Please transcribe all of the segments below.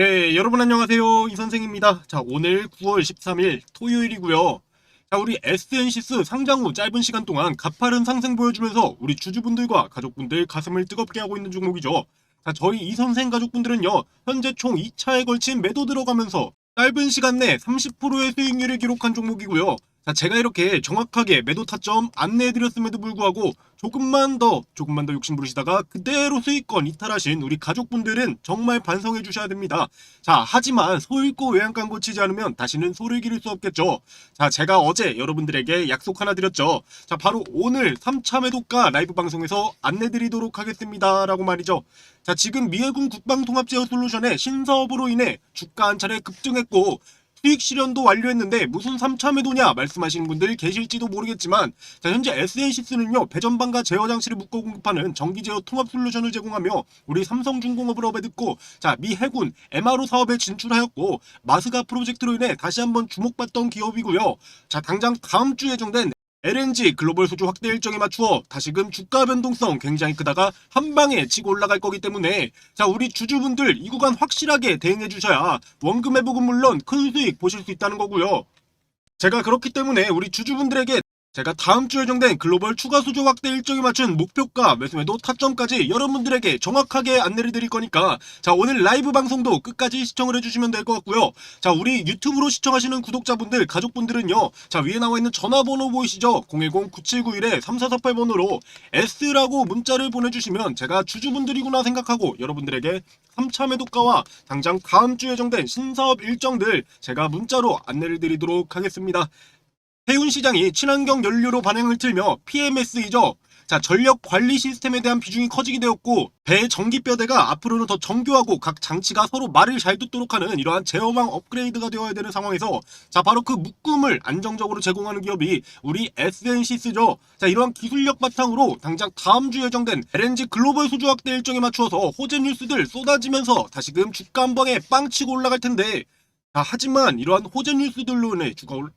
네, 여러분 안녕하세요. 이 선생입니다. 자, 오늘 9월 13일 토요일이고요. 자, 우리 SNC스 상장 후 짧은 시간 동안 가파른 상승 보여주면서 우리 주주분들과 가족분들 가슴을 뜨겁게 하고 있는 종목이죠. 자, 저희 이 선생 가족분들은요, 현재 총 2차에 걸친 매도 들어가면서 짧은 시간 내 30%의 수익률을 기록한 종목이고요. 자, 제가 이렇게 정확하게 매도 타점 안내해드렸음에도 불구하고 조금만 더, 조금만 더 욕심 부리시다가 그대로 수익권 이탈하신 우리 가족분들은 정말 반성해 주셔야 됩니다. 자, 하지만 소 읽고 외양간 고치지 않으면 다시는 소를 기를 수 없겠죠. 자, 제가 어제 여러분들에게 약속 하나 드렸죠. 자, 바로 오늘 3차 매도가 라이브 방송에서 안내드리도록 하겠습니다. 라고 말이죠. 자, 지금 미해군 국방통합제어 솔루션의 신사업으로 인해 주가 한 차례 급등했고 수익 실현도 완료했는데 무슨 3차 매도냐 말씀하시는 분들 계실지도 모르겠지만 자, 현재 SNC스는요 배전반과 제어 장치를 묶어 공급하는 전기 제어 통합 솔루션을 제공하며 우리 삼성중공업을 업에 듣고 자 미 해군 MRO 사업에 진출하였고 마스가 프로젝트로 인해 다시 한번 주목받던 기업이고요. 자 당장 다음 주 예정된 LNG 글로벌 수주 확대 일정에 맞추어 다시금 주가 변동성 굉장히 크다가 한 방에 치고 올라갈 거기 때문에 자 우리 주주분들 이 구간 확실하게 대응해 주셔야 원금 회복은 물론 큰 수익 보실 수 있다는 거고요. 제가 그렇기 때문에 우리 주주분들에게 제가 다음 주 예정된 글로벌 추가 수주 확대 일정에 맞춘 목표가 매수매도 타점까지 여러분들에게 정확하게 안내를 드릴 거니까 자 오늘 라이브 방송도 끝까지 시청을 해주시면 될 것 같고요. 자 우리 유튜브로 시청하시는 구독자분들 가족분들은요 자 위에 나와 있는 전화번호 보이시죠? 010-9791-3448번호로 S라고 문자를 보내주시면 제가 주주분들이구나 생각하고 여러분들에게 3차 매도가와 당장 다음 주 예정된 신사업 일정들 제가 문자로 안내를 드리도록 하겠습니다 해운 시장이 친환경 연료로 반응을 틀며 PMS이죠. 자, 전력 관리 시스템에 대한 비중이 커지게 되었고, 배 전기뼈대가 앞으로는 더 정교하고 각 장치가 서로 말을 잘 듣도록 하는 이러한 제어망 업그레이드가 되어야 되는 상황에서, 자, 바로 그 묶음을 안정적으로 제공하는 기업이 우리 SNC스죠. 자, 이러한 기술력 바탕으로 당장 다음 주 예정된 LNG 글로벌 수주 확대 일정에 맞추어서 호재 뉴스들 쏟아지면서 다시금 주가 한 방에 빵 치고 올라갈 텐데, 자, 하지만 이러한 호재 뉴스들로 인해 주가 올,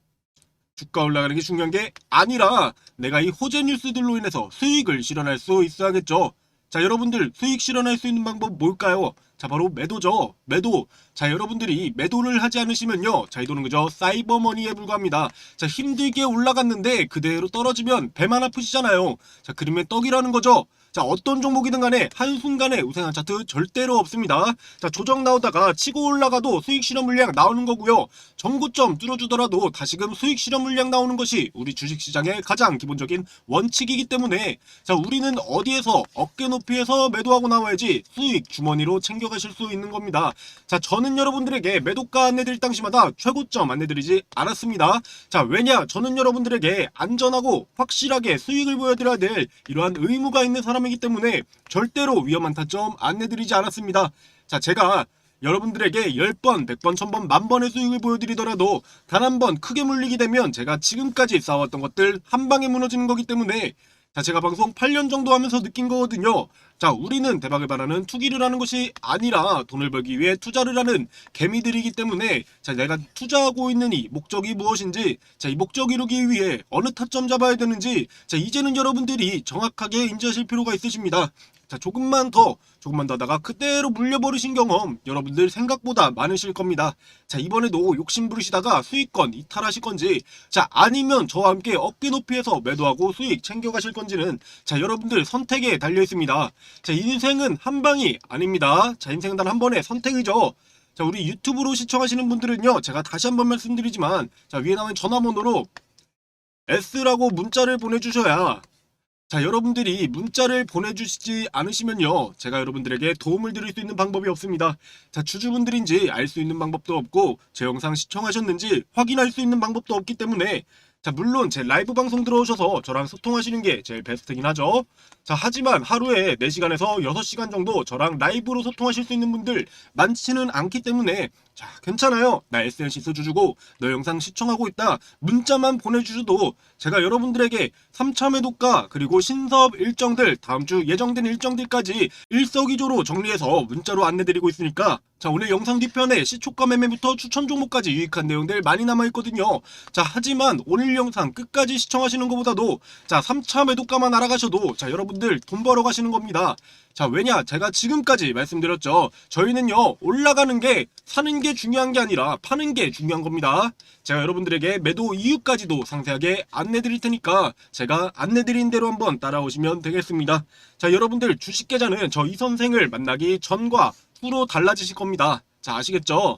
주가 올라가는 게 중요한 게 아니라 내가 이 호재 뉴스들로 인해서 수익을 실현할 수 있어야겠죠. 자, 여러분들 수익 실현할 수 있는 방법 뭘까요? 자, 바로 매도죠. 매도. 자, 여러분들이 매도를 하지 않으시면요. 자, 이 돈은 그저 사이버머니에 불과합니다. 자, 힘들게 올라갔는데 그대로 떨어지면 배만 아프시잖아요. 자, 그러면 떡이라는 거죠. 자, 어떤 종목이든 간에 한순간에 우승한 차트 절대로 없습니다. 자, 조정 나오다가 치고 올라가도 수익 실현 물량 나오는 거고요. 정고점 뚫어주더라도 다시금 수익 실현 물량 나오는 것이 우리 주식시장의 가장 기본적인 원칙이기 때문에 자, 우리는 어디에서 어깨 높이에서 매도하고 나와야지 수익 주머니로 챙 겨가실 수 있는 겁니다. 자, 저는 여러분들에게 매도가 안내드릴 당시마다 최고점 안내드리지 않았습니다. 자, 왜냐? 저는 여러분들에게 안전하고 확실하게 수익을 보여드려야 될 이러한 의무가 있는 사람이기 때문에 절대로 위험한 타점 안내드리지 않았습니다. 자, 제가 여러분들에게 10번, 100번, 1000번, 만번의 수익을 보여드리더라도 단 한 번 크게 물리게 되면 제가 지금까지 쌓아왔던 것들 한 방에 무너지는 거기 때문에 자, 제가 방송 8년 정도 하면서 느낀 거거든요. 자, 우리는 대박을 바라는 투기를 하는 것이 아니라 돈을 벌기 위해 투자를 하는 개미들이기 때문에 자, 내가 투자하고 있는 이 목적이 무엇인지 자, 이 목적 이루기 위해 어느 타점 잡아야 되는지 자, 이제는 여러분들이 정확하게 인지하실 필요가 있으십니다. 자, 조금만 더, 조금만 더 하다가 그대로 물려버리신 경험 여러분들 생각보다 많으실 겁니다. 자, 이번에도 욕심 부리시다가 수익권 이탈하실 건지, 자, 아니면 저와 함께 어깨 높이에서 매도하고 수익 챙겨가실 건지는, 자, 여러분들 선택에 달려 있습니다. 자, 인생은 한 방이 아닙니다. 자, 인생은 단 한 번의 선택이죠. 자, 우리 유튜브로 시청하시는 분들은요, 제가 다시 한번 말씀드리지만, 자, 위에 나온 전화번호로 S라고 문자를 보내주셔야 자, 여러분들이 문자를 보내주시지 않으시면요. 제가 여러분들에게 도움을 드릴 수 있는 방법이 없습니다. 자, 주주분들인지 알 수 있는 방법도 없고, 제 영상 시청하셨는지 확인할 수 있는 방법도 없기 때문에, 자, 물론 제 라이브 방송 들어오셔서 저랑 소통하시는 게 제일 베스트긴 하죠. 자, 하지만 하루에 4시간에서 6시간 정도 저랑 라이브로 소통하실 수 있는 분들 많지는 않기 때문에, 자, 괜찮아요. 나 SNC 써주고, 너 영상 시청하고 있다. 문자만 보내주셔도, 제가 여러분들에게 3차 매도가 그리고 신사업 일정들 다음 주 예정된 일정들까지 일석이조로 정리해서 문자로 안내드리고 있으니까 자 오늘 영상 뒤편에 시초가 매매부터 추천 종목까지 유익한 내용들 많이 남아있거든요 자 하지만 오늘 영상 끝까지 시청하시는 것보다도 자 3차 매도가만 알아가셔도 자 여러분들 돈 벌어 가시는 겁니다. 자 왜냐? 제가 지금까지 말씀드렸죠. 저희는요 올라가는 게 사는 게 중요한 게 아니라 파는 게 중요한 겁니다. 제가 여러분들에게 매도 이유까지도 상세하게 안내 드릴 테니까 제가 안내 드린 대로 한번 따라오시면 되겠습니다. 자 여러분들 주식 계좌는 저 이 선생을 만나기 전과 후로 달라지실 겁니다. 자 아시겠죠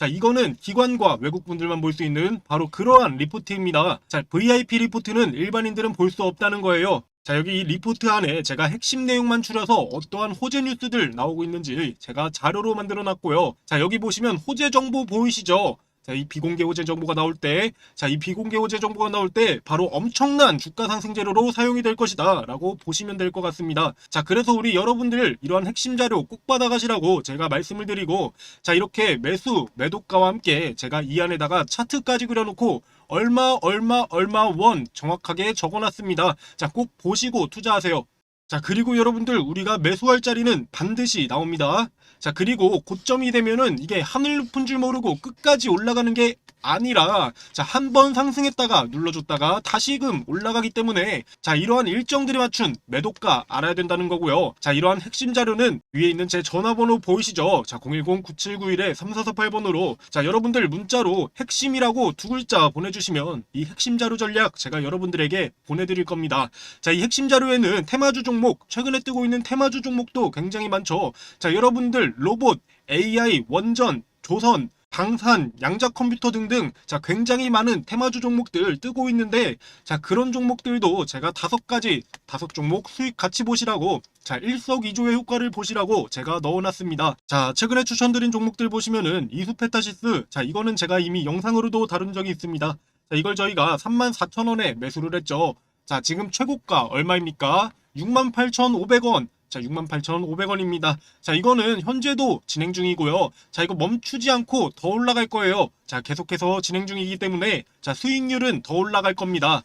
자 이거는 기관과 외국분들만 볼 수 있는 바로 그러한 리포트입니다. 자 VIP 리포트는 일반인들은 볼 수 없다는 거예요. 자 여기 이 리포트 안에 제가 핵심 내용만 추려서 어떠한 호재 뉴스들 나오고 있는지 제가 자료로 만들어 놨고요. 자 여기 보시면 호재 정보 보이시죠? 자, 이 비공개 호재 정보가 나올 때, 자, 이 비공개 호재 정보가 나올 때 바로 엄청난 주가 상승 재료로 사용이 될 것이다 라고 보시면 될 것 같습니다. 자, 그래서 우리 여러분들 이러한 핵심 자료 꼭 받아가시라고 제가 말씀을 드리고, 자, 이렇게 매수, 매도가와 함께 제가 이 안에다가 차트까지 그려놓고 얼마, 얼마, 얼마 원 정확하게 적어놨습니다. 자, 꼭 보시고 투자하세요. 자, 그리고 여러분들 우리가 매수할 자리는 반드시 나옵니다. 자, 그리고 고점이 되면은 이게 하늘 높은 줄 모르고 끝까지 올라가는 게 아니라 자, 한 번 상승했다가 눌러줬다가 다시금 올라가기 때문에 자, 이러한 일정들에 맞춘 매도가 알아야 된다는 거고요. 자, 이러한 핵심 자료는 위에 있는 제 전화번호 보이시죠? 자, 010-9791-3448번으로 자, 여러분들 문자로 핵심이라고 두 글자 보내주시면 이 핵심 자료 전략 제가 여러분들에게 보내드릴 겁니다. 자, 이 핵심 자료에는 테마주 종 목, 최근에 뜨고 있는 테마주 종목도 굉장히 많죠. 자, 여러분들 로봇, AI, 원전, 조선, 방산, 양자 컴퓨터 등등 자 굉장히 많은 테마주 종목들 뜨고 있는데 자 그런 종목들도 제가 다섯 가지 다섯 종목 수익 같이 보시라고 자 일석이조의 효과를 보시라고 제가 넣어놨습니다. 자 최근에 추천드린 종목들 보시면은 이수페타시스 자 이거는 제가 이미 영상으로도 다룬 적이 있습니다. 자 이걸 저희가 34,000원에 매수를 했죠. 자 지금 최고가 얼마입니까? 68,500원. 자, 68,500원입니다. 자, 이거는 현재도 진행 중이고요. 자, 이거 멈추지 않고 더 올라갈 거예요. 자, 계속해서 진행 중이기 때문에 자, 수익률은 더 올라갈 겁니다.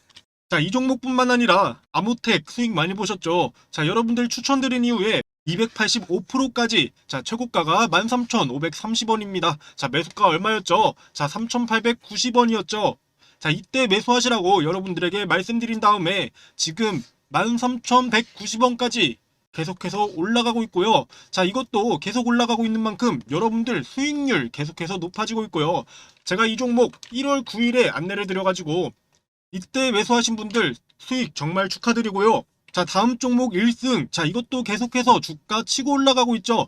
자, 이 종목뿐만 아니라 아무텍 수익 많이 보셨죠? 자, 여러분들 추천드린 이후에 285%까지 자 최고가가 13,530원입니다. 자 매수가 얼마였죠? 자 3,890원이었죠. 자 이때 매수하시라고 여러분들에게 말씀드린 다음에 지금 13,190원까지 계속해서 올라가고 있고요. 자, 이것도 계속 올라가고 있는 만큼 여러분들 수익률 계속해서 높아지고 있고요. 제가 이 종목 1월 9일에 안내를 드려가지고 이때 매수하신 분들 수익 정말 축하드리고요. 자, 다음 종목 1승. 자, 이것도 계속해서 주가 치고 올라가고 있죠.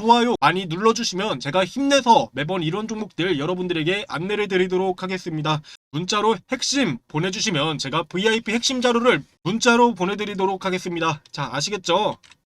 좋아요 많이 눌러주시면 제가 힘내서 매번 이런 종목들 여러분들에게 안내를 드리도록 하겠습니다. 문자로 핵심 보내주시면 제가 VIP 핵심 자료를 문자로 보내드리도록 하겠습니다. 자, 아시겠죠?